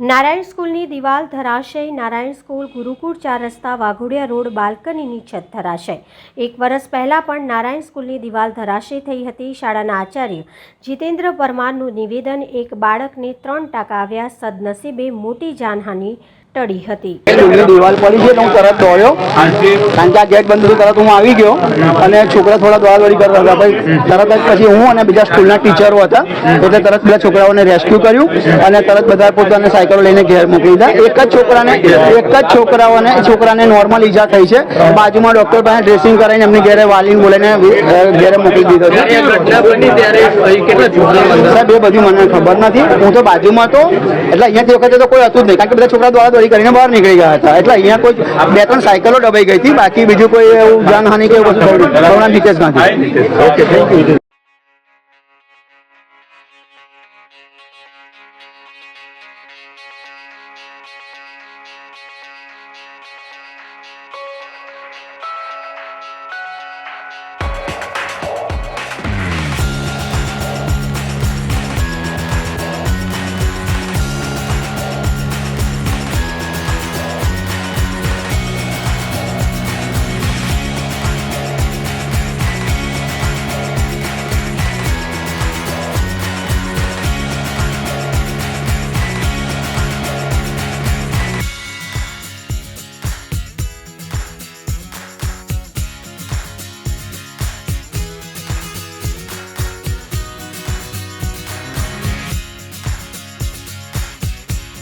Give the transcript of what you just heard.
નારાયણ સ્કૂલની દિવાલ ધરાશય. નારાયણ સ્કૂલ ગુરુકુળ ચાર રસ્તા વાઘોડિયા રોડ બાલ્કનીની છત ધરાશય. એક વર્ષ પહેલાં પણ નારાયણ સ્કૂલની દિવાલ ધરાશય થઈ હતી શાળાના આચાર્ય જીતેન્દ્ર પરમારનું નિવેદન. એક બાળકને ત્રણ ટાંકા આવ્યા. સદનસીબે મોટી જાનહાનિ ટળી હતી. દિવાલ પડી છે હું તરત દોડ્યો કારણ કે આ ગેટ બંધ હતું તરત હું આવી ગયો. અને છોકરા થોડા દોડાદોડી કરતા હતા. ભાઈ તરત જ પછી હું અને બીજા સ્કૂલના ટીચરો હતા એટલે તરત બધા છોકરાઓને રેસ્ક્યુ કર્યું અને તરત બધા પોતાને સાયકલો લઈને ઘેર મોકલી દીધા. એક જ છોકરાને એક જ છોકરાઓને છોકરાને નોર્મલ ઈજા થઈ છે. બાજુમાં ડોક્ટર પાસે ડ્રેસિંગ કરાવીને એમની ઘેરે વાલીને બોલાવીને ઘેરે મોકલી દીધો છે. જ્યારે આ ઘટના બની ત્યારે અહીં કેટલા છોકરાઓ હતા? સાહેબ એ બધું મને ખબર નથી. હું તો બાજુમાં હતો. એટલે અહીંયા તે વખતે તો કોઈ હતું જ નહીં કારણ કે બધા છોકરા દોડા દોડી કરીને બહાર નીકળી ગયા હતા. એટલે અહીંયા કોઈ બે ત્રણ સાયકલો દબાઈ ગઈ હતી, બાકી બીજું કોઈ એવું જાનહાનિ કે એવું વસ્તુ જ નથી ઓકે થેન્ક યુ